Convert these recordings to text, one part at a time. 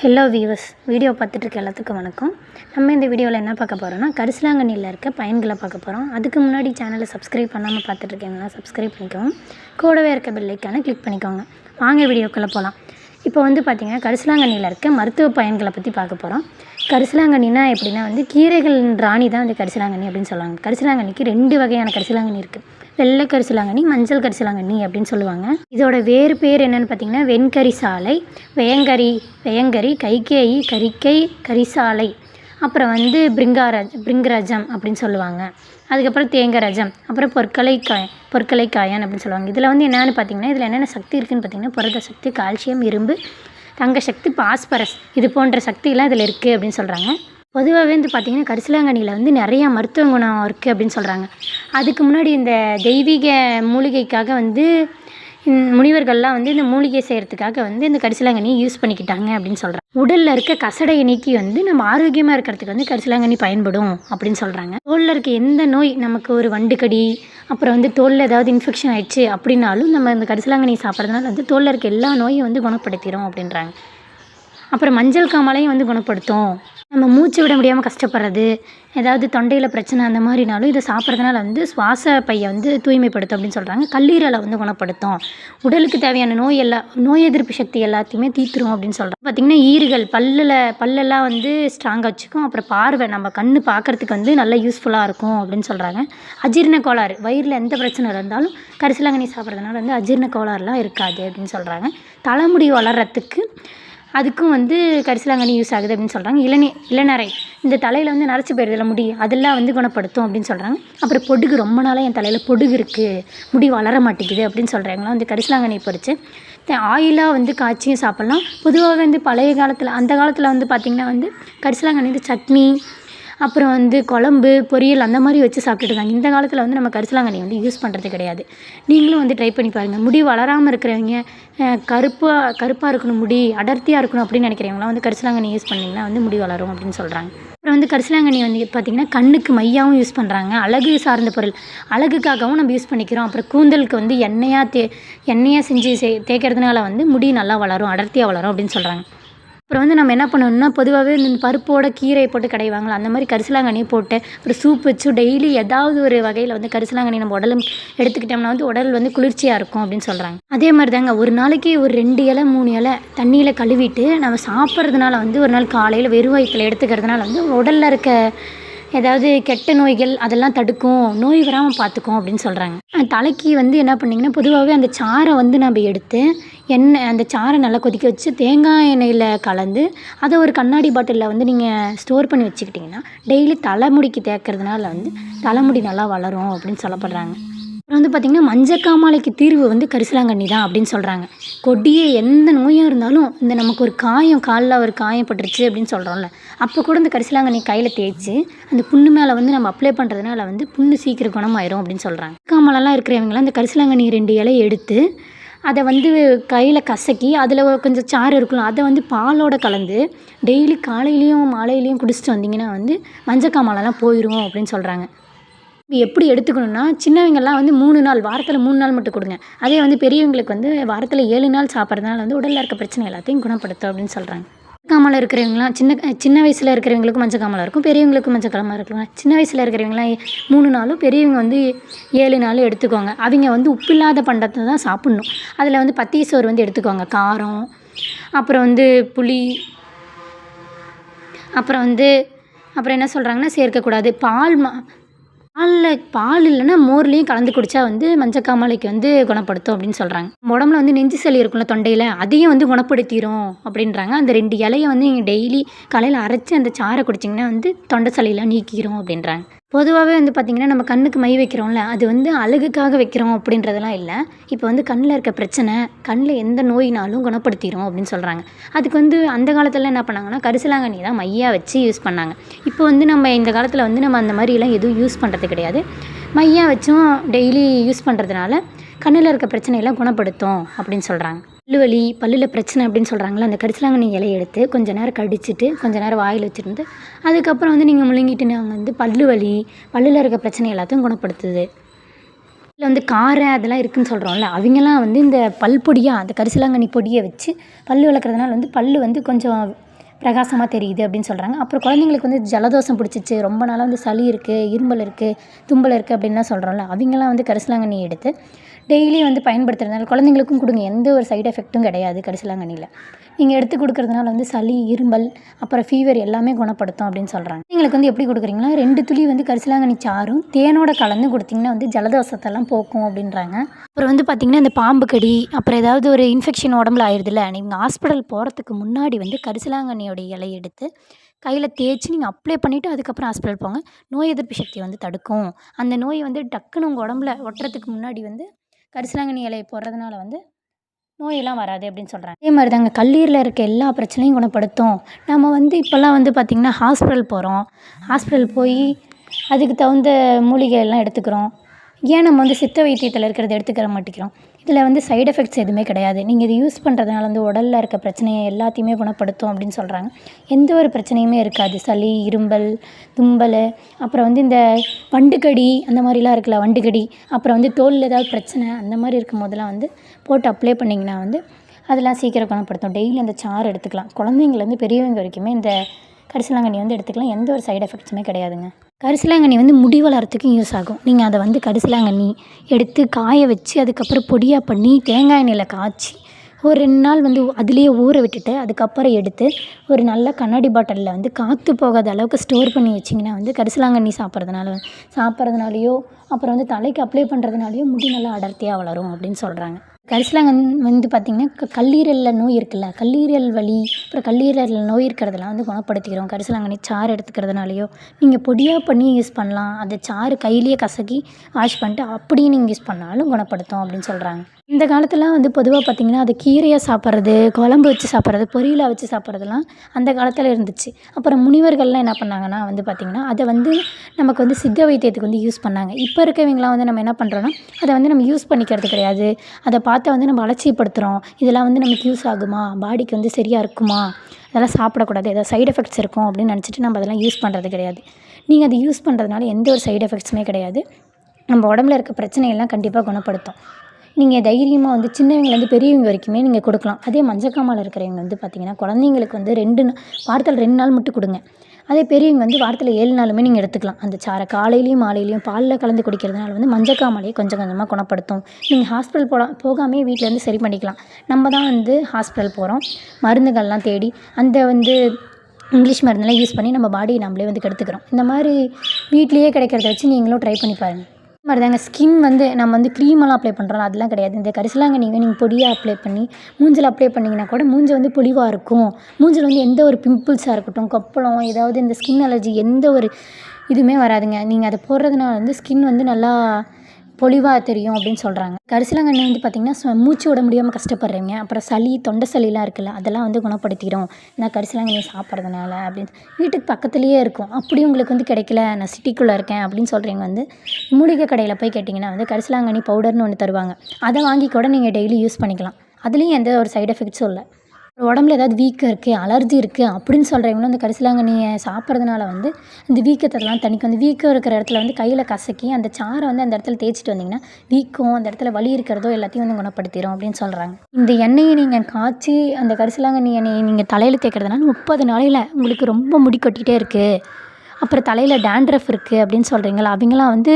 Hello viewers video பார்த்துட்ருக்க எல்லாத்துக்கும் வணக்கம். நம்ம இந்த வீடியோவில் என்ன பார்க்க போகிறோம்னா கரிசலாங்கண்ணியில் இருக்க பயன்களை பார்க்க போகிறோம் அதுக்கு முன்னாடி சேனலை சப்ஸ்கிரைப் பண்ணாமல் பார்த்துட்ருக்கீங்களா சப்ஸ்கிரைப் பண்ணிக்கோங்க. கூடவே இருக்க பெல்லைக்கான கிளிக் பண்ணிக்கோங்க. வாங்க வீடியோக்குள்ளே போகலாம் இப்போ வந்து பார்த்திங்கன்னா கரிசலாங்கண்ணியில் இருக்க மருத்துவ பயன்களை பற்றி பார்க்க போகிறோம் கரிசலாங்கண்ணினா எப்படின்னா வந்து கீரைகள் ராணி தான் வந்து கரிசலாங்கண்ணி அப்படின்னு சொல்லுவாங்க. கரிசலாங்கண்ணிக்கு ரெண்டு வகையான கரிசலாங்கண்ணி இருக்குது வெள்ளை கரிசலாங்கண்ணி மஞ்சள் கரிசலாங்கண்ணி அப்படின்னு சொல்லுவாங்க. இதோட வேறு பேர் என்னென்னு பார்த்தீங்கன்னா வெண்கரி சாலை வேங்கரி வேங்கரி கைகேயி கரிக்கை கரிசாலை. அப்புறம் வந்து பிரிங்காரஜ் பிரிங்கரஜம் அப்படின்னு சொல்லுவாங்க. அதுக்கப்புறம் தேங்கரஜம் அப்புறம் பொற்களை காய் பொற்களை காயான் அப்படின்னு சொல்லுவாங்க. இதில் வந்து என்னென்னு பார்த்தீங்கன்னா இதில் என்னென்ன சக்தி இருக்குதுன்னு பார்த்தீங்கன்னா புரத சக்தி கால்சியம் இரும்பு தங்க சக்தி பாஸ்பரஸ் இது போன்ற சக்திகள்லாம் இதில் இருக்குது அப்படின்னு சொல்கிறாங்க பொதுவாகவே வந்து பார்த்திங்கன்னா கரிசலாங்கண்ணியில் வந்து நிறையா மருத்துவ குணம் இருக்குது அப்படின்னு சொல்கிறாங்க அதுக்கு முன்னாடி இந்த தெய்வீக மூலிகைக்காக வந்து முனிவர்கள்லாம் வந்து இந்த மூலிகை செய்கிறதுக்காக வந்து இந்த கரிசலாங்கண்ணியை யூஸ் பண்ணிக்கிட்டாங்க அப்படின்னு சொல்கிறாங்க உடலில் இருக்க கசடையை நீக்கி வந்து நம்ம ஆரோக்கியமாக இருக்கிறதுக்கு வந்து கரிசலாங்கண்ணி பயன்படும் அப்படின்னு சொல்கிறாங்க தோலில் இருக்க எந்த நோய் நமக்கு ஒரு வண்டுக்கடி அப்புறம் வந்து தோலில் ஏதாவது இன்ஃபெக்ஷன் ஆயிடுச்சு அப்படின்னாலும் நம்ம இந்த கரிசலாங்கண்ணி சாப்பிட்றதுனால வந்து தோலில் இருக்க எல்லா நோயும் வந்து குணப்படுத்திடும் அப்படின்றாங்க. அப்புறம் மஞ்சள் காமாலையும் வந்து குணப்படுத்தும் நம்ம மூச்சு விட முடியாமல் கஷ்டப்படுறது ஏதாவது தொண்டையில் பிரச்சனை அந்த மாதிரினாலும் இதை சாப்பிட்றதுனால வந்து சுவாச பையை வந்து தூய்மைப்படுத்தும் அப்படின்னு சொல்கிறாங்க கல்லீரலை வந்து குணப்படுத்தும். உடலுக்கு தேவையான நோய் எல்லா நோய் எதிர்ப்பு சக்தி எல்லாத்தையுமே தீத்துரும் அப்படின்னு சொல்கிறாங்க பார்த்திங்கன்னா ஈறுகள் பல்லில் பல்லெல்லாம் வந்து ஸ்ட்ராங்காக வச்சுக்கும். அப்புறம் பார்வை நம்ம கண் பார்க்குறதுக்கு வந்து நல்லா யூஸ்ஃபுல்லாக இருக்கும் அப்படின்னு சொல்கிறாங்க அஜீரண கோளாறு வயிறில் எந்த பிரச்சனை இருந்தாலும் கரிசலாங்கண்ணி சாப்பிட்றதுனால வந்து அஜீரண கோளாறுலாம் இருக்காது அப்படின்னு சொல்கிறாங்க தலைமுடி வளர்கிறதுக்கு அதுக்கும் வந்து கரிசலாங்கண்ணி யூஸ் ஆகுது அப்படின்னு சொல்கிறாங்க இளநீ இளநரை இந்த தலையில் வந்து நரைச்சி போயிருதில்ல முடி அதெல்லாம் வந்து குணப்படுத்தும் அப்படின்னு சொல்கிறாங்க அப்புறம் பொடுகு ரொம்ப நாளாக என் தலையில் பொடுகு இருக்குது முடி வளர மாட்டேங்குது அப்படின்னு சொல்கிறாங்களா வந்து கரிசலாங்கண்ணி பொறிச்சு ஆயிலாக வந்து காய்ச்சியும் சாப்பிட்லாம். பொதுவாகவே வந்து பழைய காலத்தில் அந்த காலத்தில் வந்து பார்த்திங்கன்னா வந்து கரிசலாங்கண்ணி வந்து சட்னி அப்புறம் வந்து குழம்பு பொரியல் அந்த மாதிரி வச்சு சாப்பிட்டுட்டு இருந்தாங்க. இந்த காலத்தில் வந்து நம்ம கரிசலாங்கண்ணி வந்து யூஸ் பண்ணுறது கிடையாது. நீங்களும் வந்து ட்ரை பண்ணி பாருங்கள் முடி வளராமல் இருக்கிறவங்க கருப்பாக கருப்பாக இருக்கணும் முடி அடர்த்தியாக இருக்கணும் அப்படின்னு நினைக்கிறவங்களாம் வந்து கரிசலாங்கண்ணி யூஸ் பண்ணிங்கன்னா வந்து முடி வளரும் அப்படின்னு சொல்கிறாங்க அப்புறம் வந்து கரிசலாங்கண்ணி வந்து பார்த்திங்கன்னா கண்ணுக்கு மையாகவும் யூஸ் பண்ணுறாங்க அழகு சார்ந்த பொருள். அழகுக்காகவும் நம்ம யூஸ் பண்ணிக்கிறோம். அப்புறம் கூந்தலுக்கு வந்து எண்ணெயாக தே எண்ணெயாக செஞ்சு சே தேய்க்கிறதுனால வந்து முடி நல்லா வளரும் அடர்த்தியாக வளரும் அப்படின்னு சொல்கிறாங்க அப்புறம் வந்து நம்ம என்ன பண்ணணும்னா பொதுவாகவே இந்த பருப்போட கீரையை போட்டு கடைவாங்களா அந்த மாதிரி கரிசலாங்கண்ணி போட்டு ஒரு சூப் வச்சு டெய்லி ஏதாவது ஒரு வகையில் வந்து கரிசலாங்கண்ணி நம்ம உடலும் எடுத்துக்கிட்டோம்னா வந்து உடல் வந்து குளிர்ச்சியாக இருக்கும் அப்படின்னு சொல்கிறாங்க அதே மாதிரி தாங்க ஒரு நாளைக்கு ஒரு ரெண்டு இலை மூணு இலை தண்ணியில் கழுவிட்டு நம்ம சாப்பிட்றதுனால வந்து ஒரு நாள் காலையில் வெறும் வயிற்றில் எடுத்துக்கிறதுனால வந்து உடலில் இருக்க ஏதாவது கெட்ட நோய்கள் அதெல்லாம் தடுக்கும். நோய் வராமல் பார்த்துக்கும் அப்படின்னு சொல்கிறாங்க தலைக்கு வந்து என்ன பண்ணிங்கன்னா பொதுவாகவே அந்த சாறை வந்து நம்ம எடுத்து எண்ணெய் அந்த சாறை நல்லா கொதிக்க வச்சு தேங்காய் எண்ணெயில் கலந்து அதை ஒரு கண்ணாடி பாட்டிலில் வந்து நீங்கள் ஸ்டோர் பண்ணி வச்சுக்கிட்டிங்கன்னா டெய்லி தலைமுடிக்கு தேய்க்கிறதுனால வந்து தலைமுடி நல்லா வளரும் அப்படின்னு சொல்லப்படுறாங்க. அப்புறம் வந்து பார்த்திங்கன்னா மஞ்சக்காமாலைக்கு தீர்வு வந்து கரிசலாங்கண்ணி தான் அப்படின்னு சொல்கிறாங்க கொடிய எந்த நோயும் இருந்தாலும் இந்த நமக்கு ஒரு காயம் காலில் ஒரு காயம் பட்டுருச்சு அப்படின்னு சொல்கிறோம்ல அப்போ கூட இந்த கரிசலாங்கண்ணி கையில் தேய்ச்சி அந்த புண்ணு மேலே வந்து நம்ம அப்ளை பண்ணுறதுனால வந்து புண்ணு சீக்கிரம் குணமாயிரும் அப்படின்னு சொல்கிறாங்க காமலெல்லாம் இருக்கிறவங்களாம் இந்த கரிசலாங்கண்ணி ரெண்டு இலையை எடுத்து அதை வந்து கையில் கசக்கி அதில் கொஞ்சம் சாறு இருக்கலாம் அதை வந்து பாலோட கலந்து டெய்லி காலையிலையும் மாலையிலையும் குடிச்சிட்டு வந்தீங்கன்னா வந்து மஞ்சக்காமலெல்லாம் போயிடும் அப்படின்னு சொல்கிறாங்க எப்படி எடுத்துக்கணும்னா சின்னவங்கெல்லாம் வந்து மூணு நாள் வாரத்தில் மூணு நாள் மட்டும் கொடுங்க. அதே வந்து பெரியவங்களுக்கு வந்து வாரத்தில் ஏழு நாள் சாப்பிட்றதுனால வந்து உடலில் இருக்க பிரச்சனை எல்லாத்தையும் குணப்படுத்தும் அப்படின்னு சொல்கிறாங்க காமலை இருக்கிறவங்களாம் சின்ன சின்ன வயசில் இருக்கிறவங்களுக்கும் மஞ்சள் காமலை இருக்கும் பெரியவங்களுக்கும் மஞ்சள் காமலை இருக்கும் சின்ன வயசில் இருக்கிறவங்களாம் மூணு நாளும் பெரியவங்க வந்து ஏழு நாளும் எடுத்துக்கோங்க. அவங்க வந்து உப்பில்லாத பண்டத்தை தான் சாப்பிட்ணும். அதில் வந்து பத்தி சோறு வந்து எடுத்துக்கோங்க. காரம் அப்புறம் வந்து புளி அப்புறம் வந்து அப்புறம் என்ன சொல்கிறாங்கன்னா சேர்க்கக்கூடாது. பால் மா பாலில் பால் இல்லைன்னா மோர்லேயும் கலந்து குடித்தா வந்து மஞ்சக்காமலைக்கு வந்து குணப்படுத்தும் அப்படின்னு சொல்கிறாங்க உடம்புல வந்து நெஞ்சு சளி இருக்கும்ல தொண்டையில் அதையும் வந்து குணப்படுத்திடும் அப்படின்றாங்க. அந்த ரெண்டு இலையை வந்து நீங்கள் டெய்லி காலையில் அரைச்சி அந்த சாறை குடிச்சிங்கன்னா வந்து தொண்டை சளியெல்லாம் நீக்கிரும் அப்படின்றாங்க. பொதுவாகவே வந்து பார்த்திங்கன்னா நம்ம கண்ணுக்கு மை வைக்கிறோம்ல அது வந்து அழகுக்காக வைக்கிறோம் அப்படின்றதெல்லாம் இல்லை. இப்போ வந்து கண்ணில் இருக்க பிரச்சனை கண்ணில் எந்த நோயினாலும் குணப்படுத்திடும் அப்படின்னு சொல்கிறாங்க அதுக்கு வந்து அந்த காலத்தில் என்ன பண்ணாங்கன்னா கரிசலாங்கண்ணி தான் மையாக வச்சு யூஸ் பண்ணாங்க. இப்போ வந்து நம்ம இந்த காலத்தில் வந்து நம்ம அந்த மாதிரிலாம் எதுவும் யூஸ் பண்ணுறது கிடையாது. மையாக வச்சும் டெய்லி யூஸ் பண்ணுறதுனால கண்ணில் இருக்க பிரச்சனையெல்லாம் குணப்படுத்தும் அப்படின்னு சொல்கிறாங்க பல்லு வலி பல்லில் பிரச்சனை அப்படின்னு சொல்கிறாங்களா அந்த கரிசலாங்கண்ணி இலையை எடுத்து கொஞ்ச நேரம் கடிச்சிட்டு கொஞ்ச நேரம் வாயில் வச்சுருந்து அதுக்கப்புறம் வந்து நீங்கள் முழுங்கிட்டு நாங்கள் வந்து பல்லு வலி பல்லில் இருக்க பிரச்சனை எல்லாத்தையும் குணப்படுத்துது. இல்லை வந்து காரை அதெல்லாம் இருக்குதுன்னு சொல்கிறோம்ல அவங்கெல்லாம் வந்து இந்த பல் பொடியாக அந்த கரிசலாங்கண்ணி பொடியை வச்சு பல் விளக்குறதுனால வந்து பல் வந்து கொஞ்சம் பிரகாசமாக தெரியுது அப்படின்னு சொல்கிறாங்க அப்புறம் குழந்தைங்களுக்கு வந்து ஜலதோஷம் பிடிச்சிச்சு ரொம்ப நாளாக வந்து சளி இருக்குது இரும்பல் இருக்குது தும்பல் இருக்குது அப்படின்லாம் சொல்கிறோம்ல அவங்கெல்லாம் வந்து கரிசலாங்கண்ணி எடுத்து டெய்லி வந்து பயன்படுத்துறதுனால குழந்தைங்களுக்கும் கொடுங்க. எந்த ஒரு சைடு எஃபெக்ட்டும் கிடையாது கரிசலாங்கண்ணியில். நீங்கள் எடுத்து கொடுக்குறதுனால வந்து சளி இருமல் அப்புறம் ஃபீவர் எல்லாமே குணப்படுத்தும் அப்படின்னு சொல்கிறாங்க எங்களுக்கு வந்து எப்படி கொடுக்குறீங்கன்னா ரெண்டு துளி வந்து கரிசலாங்கண்ணி சாறும் தேனோட கலந்து கொடுத்தீங்கன்னா வந்து ஜலதோஷத்தெல்லாம் போக்கும் அப்படின்றாங்க. அப்புறம் வந்து பார்த்திங்கன்னா இந்த பாம்பு கடி அப்புறம் ஏதாவது ஒரு இன்ஃபெக்ஷன் உடம்புல ஆயிடுதுல்ல நீங்கள் ஹாஸ்பிட்டல் போகிறதுக்கு முன்னாடி வந்து கரிசலாங்கண்ணியோட இலையை எடுத்து கையில் தேய்ச்சி நீங்கள் அப்ளை பண்ணிவிட்டு அதுக்கப்புறம் ஹாஸ்பிட்டல் போங்க. நோய் எதிர்ப்பு சக்தி வந்து தடுக்கும். அந்த நோய் வந்து டக்குன்னு உங்கள் உடம்புல ஒட்டுறதுக்கு முன்னாடி வந்து கரிசலாங்கண்ணி இலையை போடுறதுனால வந்து நோயெல்லாம் வராது அப்படின்னு சொல்கிறாங்க அதே மாதிரி தாங்க கல்லீரில் இருக்க எல்லா பிரச்சனையும் குணப்படுத்தும். நம்ம வந்து இப்போல்லாம் வந்து பார்த்திங்கன்னா ஹாஸ்பிட்டல் போகிறோம் ஹாஸ்பிட்டல் போய் அதுக்கு தகுந்த மூலிகை எல்லாம் எடுத்துக்கிறோம். ஏன் நம்ம வந்து சித்த வைத்தியத்தில் இருக்கிறத எடுத்துக்கிற மாட்டேங்கிறோம். இதில் வந்து சைடு எஃபெக்ட்ஸ் எதுவுமே கிடையாது. நீங்கள் இது யூஸ் பண்ணுறதுனால வந்து உடலில் இருக்க பிரச்சனையை எல்லாத்தையுமே குணப்படுத்தும் அப்படின்னு சொல்கிறாங்க எந்த ஒரு பிரச்சனையுமே இருக்காது. சளி இரும்பல் தும்பல் அப்புறம் வந்து இந்த வண்டுக்கடி அந்த மாதிரிலாம் இருக்குல்ல வண்டுக்கடி அப்புறம் வந்து தோலில் ஏதாவது பிரச்சனை அந்த மாதிரி இருக்கும் போதெல்லாம் வந்து போட்டு அப்ளை பண்ணிங்கன்னா வந்து அதெல்லாம் சீக்கிரம் குணப்படுத்தும். டெய்லி அந்த சாறு எடுத்துக்கலாம். குழந்தைங்கலேருந்து பெரியவங்க வரைக்குமே இந்த கரிசலாங்கண்ணி வந்து எடுத்துக்கலாம். எந்த ஒரு சைடு எஃபெக்ட்ஸுமே கிடையாதுங்க. கரிசலாங்கண்ணி வந்து முடி வளர்கிறதுக்கும் யூஸ் ஆகும். நீங்கள் அதை வந்து கரிசலாங்கண்ணி எடுத்து காய வச்சு அதுக்கப்புறம் பொடியாக பண்ணி தேங்காய் எண்ணெயில் காய்ச்சி ஒரு ரெண்டு நாள் வந்து அதுலேயே ஊற விட்டுட்டு அதுக்கப்புறம் எடுத்து ஒரு நல்ல கண்ணாடி பாட்டிலில் வந்து காற்று போகாத அளவுக்கு ஸ்டோர் பண்ணி வச்சிங்கன்னா வந்து கரிசலாங்கண்ணி சாப்பிட்றதுனால சாப்பிட்றதுனாலையோ அப்புறம் வந்து தலைக்கு அப்ளை பண்ணுறதுனாலையோ முடி நல்லா அடர்த்தியாக வளரும் அப்படின்னு சொல்கிறாங்க கரிசலாங்கன் வந்து பார்த்திங்கன்னா க கல்லீரலில் நோய் இருக்குல்ல கல்லீரல் வலி அப்புறம் கல்லீரலில் நோய் இருக்கிறதெல்லாம் வந்து குணப்படுத்திக்கிறோம். கரிசலாங்கண்ணி சாறு எடுத்துக்கிறதுனாலையோ. நீங்கள் பொடியாக பண்ணி யூஸ் பண்ணலாம். அந்த சாறு கையிலேயே கசக்கி வாஷ் பண்ணிட்டு அப்படியே நீங்கள் யூஸ் பண்ணாலும் குணப்படுத்தும் அப்படின்னு சொல்கிறாங்க இந்த காலத்துலாம் வந்து பொதுவாக பார்த்திங்கன்னா அது கீரையாக சாப்பிட்றது குழம்பு வச்சு சாப்பிட்றது பொரியலாக வச்சு சாப்பிட்றதுலாம் அந்த காலத்தில் இருந்துச்சு. அப்புறம் முனிவர்கள்லாம் என்ன பண்ணாங்கன்னா வந்து பார்த்திங்கன்னா அதை வந்து நமக்கு வந்து சித்த வைத்தியத்துக்கு வந்து யூஸ் பண்ணாங்க. இப்போ இருக்கவங்களாம் வந்து நம்ம என்ன பண்ணுறோன்னா அதை வந்து நம்ம யூஸ் பண்ணிக்கிறது கிடையாது. அதை பார்த்து வந்து நம்ம அலட்சியப்படுத்துகிறோம் இதெல்லாம் வந்து நமக்கு யூஸ் ஆகுமா? பாடிக்கு வந்து சரியாக இருக்குமா? அதெல்லாம் சாப்பிடக்கூடாது. ஏதாவது சைடு எஃபெக்ட்ஸ் இருக்கும் அப்படின்னு நினச்சிட்டு நம்ம அதெல்லாம் யூஸ் பண்ணுறது கிடையாது. நீங்கள் அதை யூஸ் பண்ணுறதுனால எந்த ஒரு சைடு எஃபெக்ட்ஸுமே கிடையாது. நம்ம உடம்புல இருக்க பிரச்சனையெல்லாம் கண்டிப்பாக குணப்படுத்தும். நீங்கள் தைரியமாக வந்து சின்னவங்கலேருந்து பெரியவங்க வரைக்குமே நீங்கள் கொடுக்கலாம். அதே மஞ்சக்காமால் இருக்கிறவங்க வந்து பார்த்திங்கன்னா குழந்தைங்களுக்கு வந்து ரெண்டு வாரத்தில் ரெண்டு நாள் மட்டும் கொடுங்க. அதே பெரியவங்க வந்து வாரத்தில் ஏழு நாளுமே நீங்கள் எடுத்துக்கலாம். அந்த சாரை காலையிலையும் மாலையிலையும் பாலில் கலந்து குடிக்கிறதுனால வந்து மஞ்சக்காமலையை கொஞ்சம் கொஞ்சமாக குணப்படுத்தும். நீங்கள் ஹாஸ்பிட்டல் போகலாம் போகாமே வீட்டிலேருந்து சரி பண்ணிக்கலாம். நம்ம தான் வந்து ஹாஸ்பிட்டல் போகிறோம் மருந்துகள்லாம் தேடி அந்த வந்து இங்கிலீஷ் மருந்தெல்லாம் யூஸ் பண்ணி நம்ம பாடியை நம்மளே வந்து கெடுத்துக்கிறோம். இந்த மாதிரி வீட்லேயே கிடைக்கிறத வச்சு நீங்களும் ட்ரை பண்ணி பாருங்கள் மாதிரி தாங்க ஸ்கின் வந்து நம்ம வந்து க்ரீமெல்லாம் அப்ளை பண்ணுறோம் அதெல்லாம் கிடையாது. இந்த கரிசலாங்கண்ணி நீங்கள் பொடியாக அப்ளை பண்ணி மூஞ்சில் அப்ளை பண்ணிங்கன்னா கூட மூஞ்சி வந்து பொலிவாக இருக்கும். மூஞ்சில் வந்து எந்த ஒரு பிம்பிள்ஸாக இருக்கட்டும் கொப்பளம் ஏதாவது இந்த ஸ்கின் அலர்ஜி எந்த ஒரு இதுவுமே வராதுங்க. நீங்கள் அதை போடுறதுனால வந்து ஸ்கின் வந்து நல்லா பொலிவாக தெரியும் அப்படின்னு சொல்கிறாங்க கரிசலாங்கண்ணி வந்து பார்த்திங்கன்னா மூச்சு விட முடியாமல் கஷ்டப்படுறவங்க அப்புறம் சளி தொண்டை சளிலாம் இருக்குல்ல அதெல்லாம் வந்து குணப்படுத்திடும் நான் கரிசலாங்கண்ணி சாப்பிட்றதுனால அப்படின்னு. வீட்டுக்கு பக்கத்துலேயே இருக்கும். அப்படி உங்களுக்கு வந்து கிடைக்கல நான் சிட்டிக்குள்ளே இருக்கேன் அப்படின்னு சொல்கிறீங்க வந்து மூலிகை கடையில் போய் கேட்டிங்கன்னா வந்து கரிசலாங்கண்ணி பவுடர்னு ஒன்று தருவாங்க. அதை வாங்கி கூட நீங்கள் டெய்லி யூஸ் பண்ணிக்கலாம். அதுலேயும் எந்த ஒரு சைடு எஃபெக்ட்ஸும் இல்லை. உடம்புல ஏதாவது வீக்கம் இருக்குது அலர்ஜி இருக்குது அப்படின்னு சொல்கிறவங்களும் அந்த கரிசலாங்கண்ணியை சாப்பிட்றதுனால வந்து இந்த வீக்கத்தெல்லாம் தணிக்கும். அந்த வீக்கம் இருக்கிற இடத்துல வந்து கையில் கசக்கி அந்த சாரை வந்து அந்த இடத்துல தேய்ச்சிட்டு வந்தீங்கன்னா வீக்கம் அந்த இடத்துல வலி இருக்கிறதோ எல்லாத்தையும் வந்து குணப்படுத்திடும் அப்படின்னு சொல்கிறாங்க இந்த எண்ணெயை நீங்கள் காய்ச்சி அந்த கரிசலாங்கண்ணி எண்ணெயை நீங்கள் தலையில் தேய்க்கிறதுனால முப்பது நாளையில் உங்களுக்கு ரொம்ப முடி கொட்டிகிட்டே இருக்குது அப்புறம் தலையில் டேண்ட்ரஃப் இருக்குது அப்படின்னு சொல்கிறீங்களா அவங்களாம் வந்து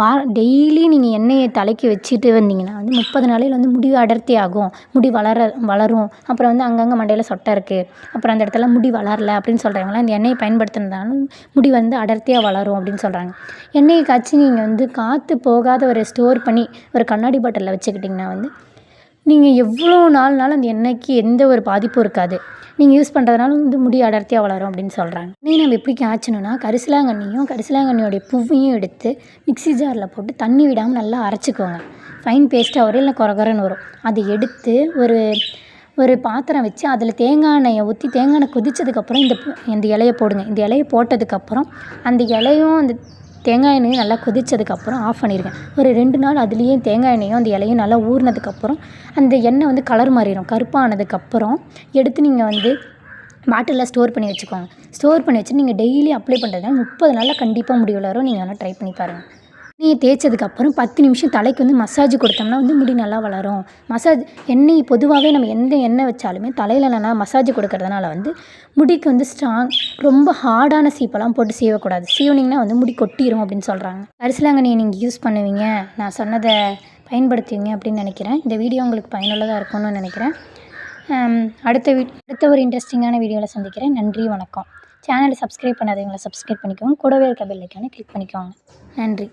வா டெய்லி நீங்கள் எண்ணெயை தலைக்கு வச்சுட்டு வந்தீங்கன்னா வந்து முப்பது நாளையில் வந்து முடி அடர்த்தி ஆகும். முடி வளர வளரும். அப்புறம் வந்து அங்கங்கே மண்டையில் சொட்டை இருக்குது அப்புறம் அந்த இடத்துல முடி வளரல அப்படின்னு சொல்கிறாங்களா இந்த எண்ணெயை பயன்படுத்துனதாலும் முடி வந்து அடர்த்தியாக வளரும் அப்படின்னு சொல்கிறாங்க எண்ணெயை காய்ச்சி நீங்கள் வந்து காற்று போகாத ஒரு ஸ்டோர் பண்ணி ஒரு கண்ணாடி பாட்டிலில் வச்சுக்கிட்டிங்கன்னா வந்து நீங்கள் எவ்வளோ நாள்னாலும் அந்த எண்ணெய்க்கு எந்த ஒரு பாதிப்பும் இருக்காது. நீங்கள் யூஸ் பண்ணுறதுனால வந்து முடி அடர்த்தியாக வளரும் அப்படின்னு சொல்கிறாங்க எண்ணெயை நம்ம எப்படி காய்ச்சணும்னா கரிசலாங்கண்ணியும் கரிசலாங்கண்ணியோடைய பூவையும் எடுத்து மிக்ஸி ஜாரில் போட்டு தண்ணி விடாமல் நல்லா அரைச்சிக்கோங்க. ஃபைன் பேஸ்ட்டாக வரும் இல்லை குறகுறன்னு வரும். அதை எடுத்து ஒரு ஒரு பாத்திரம் வச்சு அதில் தேங்காய் எண்ணெயை ஊற்றி தேங்காய் எண்ணெய் கொதித்ததுக்கப்புறம் இந்த இந்த இலையை போடுங்க. இந்த இலையை போட்டதுக்கப்புறம் அந்த இலையும் அந்த தேங்காய் எண்ணெயும் நல்லா கொதித்ததுக்கப்புறம் ஆஃப் பண்ணிடுங்க ஒரு ரெண்டு நாள் அதுலேயே தேங்காய் எண்ணெயும் அந்த இலையும் நல்லா ஊறினதுக்கப்புறம் அந்த எண்ணெய் வந்து கலர் மாறிடும் கருப்பானதுக்கப்புறம் எடுத்து நீங்கள் வந்து பாட்டிலில் ஸ்டோர் பண்ணி வச்சுக்கோங்க. ஸ்டோர் பண்ணி வச்சு நீங்கள் டெய்லி அப்ளை பண்ணுறதுனால முப்பது நாளில் கண்டிப்பாக முடி வரும் நீங்கள் வேணால் ட்ரை பண்ணி பாருங்கள் எண்ணெயை தேய்ச்சதுக்கப்புறம் பத்து நிமிஷம் தலைக்கு வந்து மசாஜ் கொடுத்தோம்னா வந்து முடி நல்லா வளரும். மசாஜ் எண்ணெய் பொதுவாகவே நம்ம எந்த எண்ணெய் வச்சாலுமே தலையில் நல்லா மசாஜ் கொடுக்கறதுனால வந்து முடிக்கு வந்து ஸ்ட்ராங் ரொம்ப ஹார்டான சீப்பெல்லாம் போட்டு சீவக்கூடாது. சீவனிங்கன்னா வந்து முடி கொட்டிடும் அப்படின்னு சொல்கிறாங்க கரிசலாங்கண்ணியை நீங்கள் யூஸ் பண்ணுவீங்க. நான் சொன்னதை பயன்படுத்துவீங்க அப்படின்னு நினைக்கிறேன். இந்த வீடியோ உங்களுக்கு பயனுள்ளதாக இருக்கும்னு நினைக்கிறேன். அடுத்த வீ அடுத்த ஒரு இன்ட்ரெஸ்டிங்கான வீடியோவில் சந்திக்கிறேன். நன்றி வணக்கம். சேனலை சப்ஸ்கிரைப் பண்ணாதவங்களை சப்ஸ்கிரைப் பண்ணிக்கோங்க. கூடவே இருக்க பெல் கிளிக் பண்ணிக்கோங்க. நன்றி.